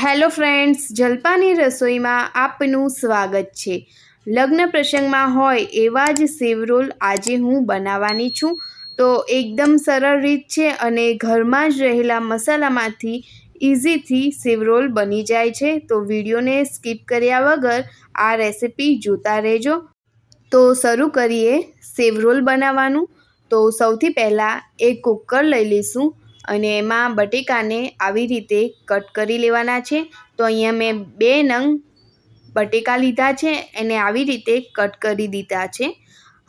Hello friends, જલપાની રસોઈમાં આપનું સ્વાગત છે. લગ્ન પ્રસંગમાં હોય એવા જ સેવરોલ આજે હું બનાવવાની છું. તો એકદમ સરળ રીત છે અને ઘરમાં જ રહેલા મસાલામાંથી ઇઝીથી સેવરોલ બની જાય છે. તો વિડીયોને સ્કીપ કર્યા વગર આ રેસિપી જોતા રહેજો. તો શરૂ કરીએ સેવરોલ બનાવવાનું. તો સૌથી પહેલાં એક કુકર લઈ લઈશું. અને એમાં બટેકાને આવી રીતે કટ કરી લેવાના છે. તો અહીંયા મેં બે નંગ બટેકા લીધા છે, એને આવી રીતે કટ કરી દીધા છે.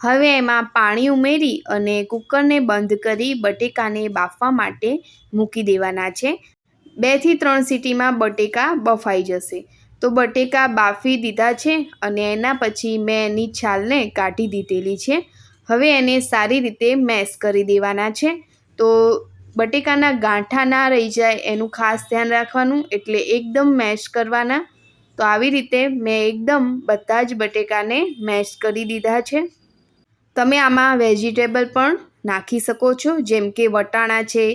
હવે એમાં પાણી ઉમેરી અને કુકરને બંધ કરી બટેકાને બાફવા માટે મૂકી દેવાના છે. બેથી ત્રણ સીટીમાં બટેકા બફાઈ જશે. તો બટેકા બાફી દીધા છે અને એના પછી મેં એની છાલને કાઢી દીધેલી છે. હવે એને સારી રીતે મેશ કરી દેવાના છે. તો બટેકાના ગાંઠા ના રહી જાય એનું ખાસ ધ્યાન રાખવાનું, એટલે એકદમ મેશ કરવાના. તો આવી રીતે મેં એકદમ બધા જ બટેકાને મેશ કરી દીધા છે. તમે આમાં વેજીટેબલ પણ નાખી શકો છો, જેમ કે વટાણા છે,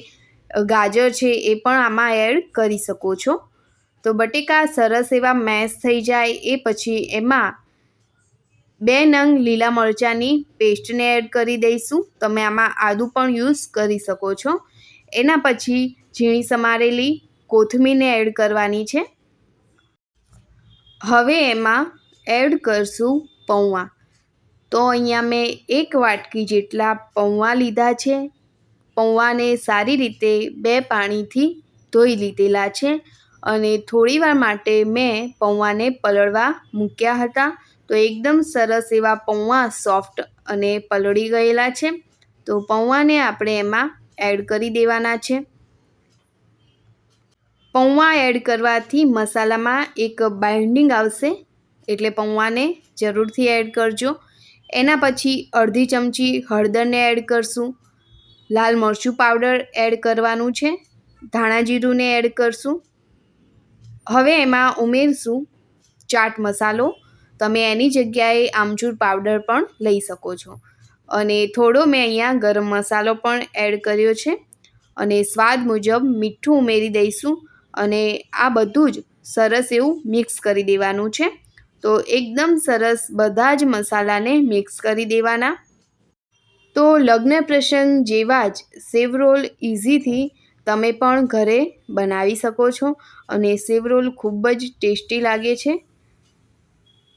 ગાજર છે, એ પણ આમાં એડ કરી શકો છો. તો બટેકા સરસ એવા મેશ થઈ જાય, એ પછી એમાં બે નંગ લીલા મરચાંની પેસ્ટને એડ કરી દઈશું. તમે આમાં આદું પણ યુઝ કરી શકો છો. એના પછી ઝીણી સમારેલી કોથમીરને એડ કરવાની છે. હવે એમાં એડ કરશું પૌવા. તો અહીંયા મેં એક વાટકી જેટલા પૌવા લીધા છે. પૌવાને સારી રીતે બે પાણીથી ધોઈ લીધેલા છે અને થોડીવાર માટે મેં પૌવાને પલળવા મૂક્યા હતા. તો એકદમ સરસ એવા પૌવા સોફ્ટ અને પલળી ગયેલા છે. તો પૌવાને આપણે એમાં એડ કરી દેવાના છે. પૌવા એડ કરવાથી મસાલામાં એક બાઇન્ડિંગ આવશે, એટલે પૌવાને જરૂરથી એડ કરજો. એના પછી અડધી ચમચી હળદરને એડ કરશું. લાલ મરચું પાવડર એડ કરવાનું છે. ધાણા જીરુંને એડ કરશું. હવે એમાં ઉમેરશું ચાટ મસાલો. તમે એની જગ્યાએ આમચૂર પાવડર પણ લઈ શકો છો. અને થોડો મેં અહીંયા ગરમ મસાલો પણ એડ કર્યો છે. અને સ્વાદ મુજબ મીઠું ઉમેરી દઈશું અને આ બધું જ સરસ એવું મિક્સ કરી દેવાનું છે. તો એકદમ સરસ બધા જ મસાલાને મિક્સ કરી દેવાના. તો લગ્ન પ્રસંગ જેવા જ સેવરોલ ઇઝીથી તમે પણ ઘરે બનાવી શકો છો અને સેવરોલ ખૂબ જ ટેસ્ટી લાગે છે.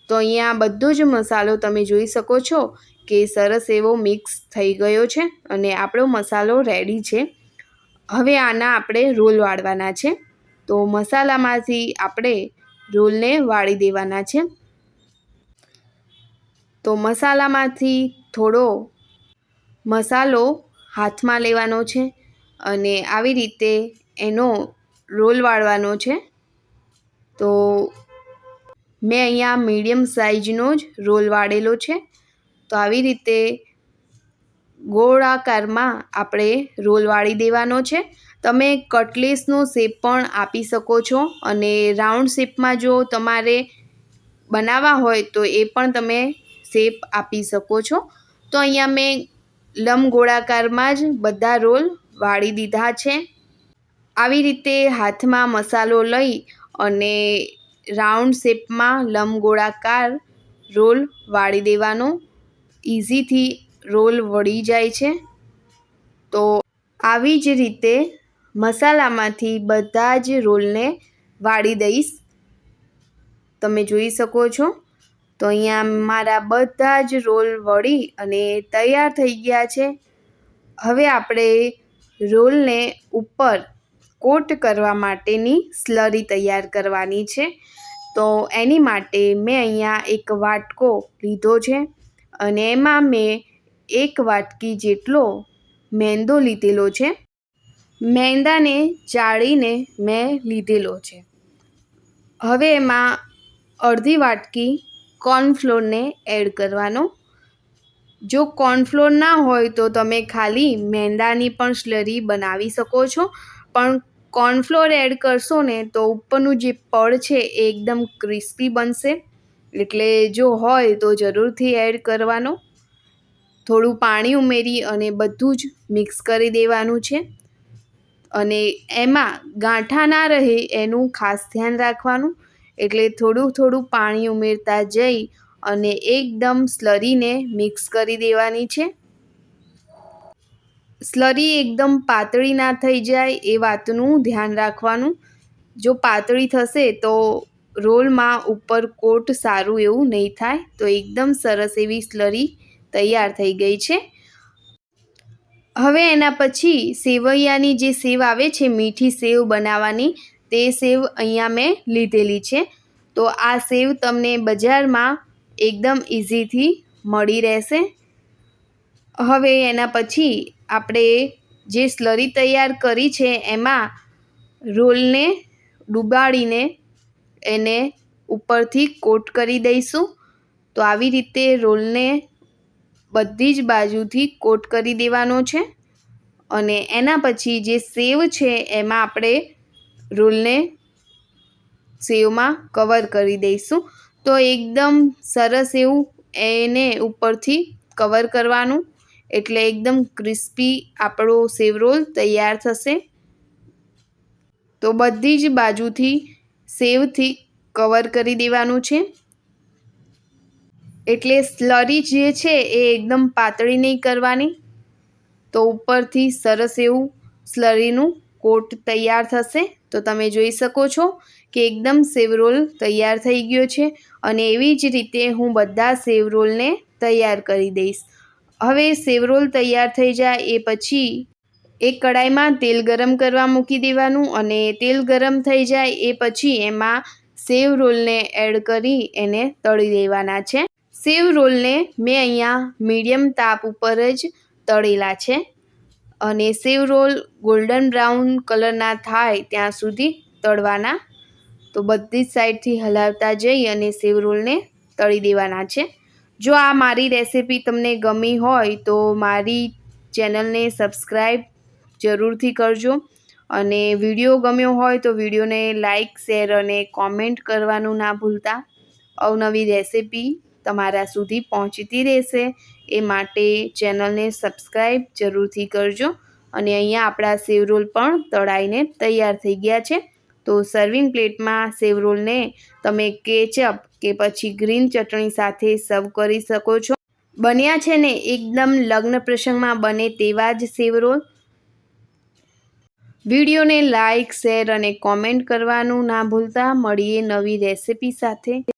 તો અહીંયા બધો જ મસાલો તમે જોઈ શકો છો કે સરસ એવો મિક્સ થઈ ગયો છે અને આપણો મસાલો રેડી છે. હવે આના આપણે રોલ વાળવાના છે. તો મસાલામાંથી આપણે રોલને વાળી દેવાના છે. તો મસાલામાંથી થોડો મસાલો હાથમાં લેવાનો છે અને આવી રીતે એનો રોલ વાળવાનો છે. તો મેં અહીંયા મીડિયમ સાઇઝનો જ રોલ વાળેલો છે. તો આવી રીતે ગોળાકારમાં આપણે રોલ વાળી દેવાનો છે. તમે કટલેસનો શેપ પણ આપી શકો છો અને રાઉન્ડ શેપમાં જો તમારે બનાવવા હોય તો એ પણ તમે શેપ આપી શકો છો. તો અહીંયા મેં લંબગોળાકારમાં જ બધા રોલ વાળી દીધા છે. આવી રીતે હાથમાં મસાલો લઈ અને રાઉન્ડ શેપમાં લંબગોળાકાર રોલ વાળી દેવાનો. ઇઝીથી રોલ વળી જાય છે. તો આવી જ રીતે મસાલામાંથી બધા જ રોલને વાળી દઈશ. તમે જોઈ શકો છો. તો અહીંયા મારા બધા જ રોલ વળી અને તૈયાર થઈ ગયા છે. હવે આપણે રોલને ઉપર કોટ કરવા માટેની સ્લરી તૈયાર કરવાની છે. તો એની માટે મેં અહીંયા એક વાટકો લીધો છે અને એમાં મેં એક વાટકી જેટલો મેંદો લીધેલો છે. મેંદાને ચાળીને મેં લીધેલો છે. હવે એમાં અડધી વાટકી કોર્નફ્લોરને એડ કરવાનો. જો કોર્નફ્લોર ના હોય તો તમે ખાલી મેંદાની પણ સ્લરી બનાવી શકો છો. પણ કોર્નફ્લોર એડ કરશો ને તો ઉપરનું જે પડ છે એ એકદમ ક્રિસ્પી બનશે. એટલે જો હોય તો જરૂરથી એડ કરવાનો. થોડું પાણી ઉમેરી અને બધું જ મિક્સ કરી દેવાનું છે. અને એમાં ગાંઠા ના રહે એનું ખાસ ધ્યાન રાખવાનું. એટલે થોડું થોડું પાણી ઉમેરતા જઈ અને એકદમ સ્લરીને મિક્સ કરી દેવાની છે. સ્લરી એકદમ પાતળી ના થઈ જાય એ વાતનું ધ્યાન રાખવાનું. જો પાતળી થશે તો રોલમાં ઉપર કોટ સારું એવું નહીં થાય. તો એકદમ સરસ એવી સ્લરી તૈયાર થઈ ગઈ છે. હવે એના પછી સેવૈયાની જે સેવ આવે છે, મીઠી સેવ બનાવવાની, તે સેવ અહીંયા મેં લીધેલી છે. તો આ સેવ તમને બજારમાં એકદમ ઇઝીથી મળી રહેશે. હવે એના પછી આપણે જે સ્લરી તૈયાર કરી છે એમાં રોલને ડુબાડીને એને ઉપરથી કોટ કરી દઈશું. તો આવી રીતે રોલને બધી જ બાજુથી કોટ કરી દેવાનો છે. અને એના પછી જે સેવ છે એમાં આપણે રોલને સેવમાં કવર કરી દઈશું. તો એકદમ સરસ એવું એને ઉપરથી કવર કરવાનું. એટલે એકદમ ક્રિસ્પી આપણો સેવ રોલ તૈયાર થશે. તો બધી જ બાજુથી સેવથી કવર કરી દેવાનું છે. એટલે સ્લરી જે છે એ એકદમ પાતળી નહીં કરવાની. તો ઉપરથી સરસ એવું સ્લરીનું કોટ તૈયાર થશે. તો તમે જોઈ શકો છો કે એકદમ સેવ રોલ તૈયાર થઈ ગયો છે. અને એવી જ રીતે હું બધા સેવ રોલને તૈયાર કરી દઈશ. હવે સેવ રોલ તૈયાર થઈ જાય એ પછી એક કડાઈમાં તેલ ગરમ કરવા મૂકી દેવાનું અને તેલ ગરમ થઈ જાય એ પછી એમાં સેવ રોલને એડ કરી એને તળી દેવાના છે. સેવ રોલને મેં અહીંયા મીડિયમ તાપ ઉપર જ તળેલા છે અને સેવ રોલ ગોલ્ડન બ્રાઉન કલરના થાય ત્યાં સુધી તળવાના. તો બધી જ સાઈડથી હલાવતા જઈ અને સેવ રોલને તળી દેવાના છે. જો આ મારી રેસિપી તમને ગમી હોય તો મારી ચેનલને સબસ્ક્રાઈબ જરૂરથી કરજો. અને વીડિયો ગમ્યો હોય તો વિડીયોને લાઇક, શેર અને કોમેન્ટ કરવાનું ના ભૂલતા. અવનવી રેસિપી તમારા સુધી પહોંચતી રહેશે. એ માટે ચેનલને સબસ્ક્રાઈબ જરૂરથી કરજો. અને અહીંયા આપણા સેવ રોલ પણ તળાઈને તૈયાર થઈ ગયા છે. તો સર્વિંગ પ્લેટમાં સેવરોલને તમે કેચઅપ કે પછી ગ્રીન ચટણી સાથે સર્વ કરી શકો છો. બન્યા છે ને એકદમ લગ્ન પ્રસંગમાં બને તેવા જ સેવરોલ વિડીયોને લાઇક શેર અને કોમેન્ટ કરવાનું ના ભૂલતા. મળીએ નવી રેસિપી સાથે.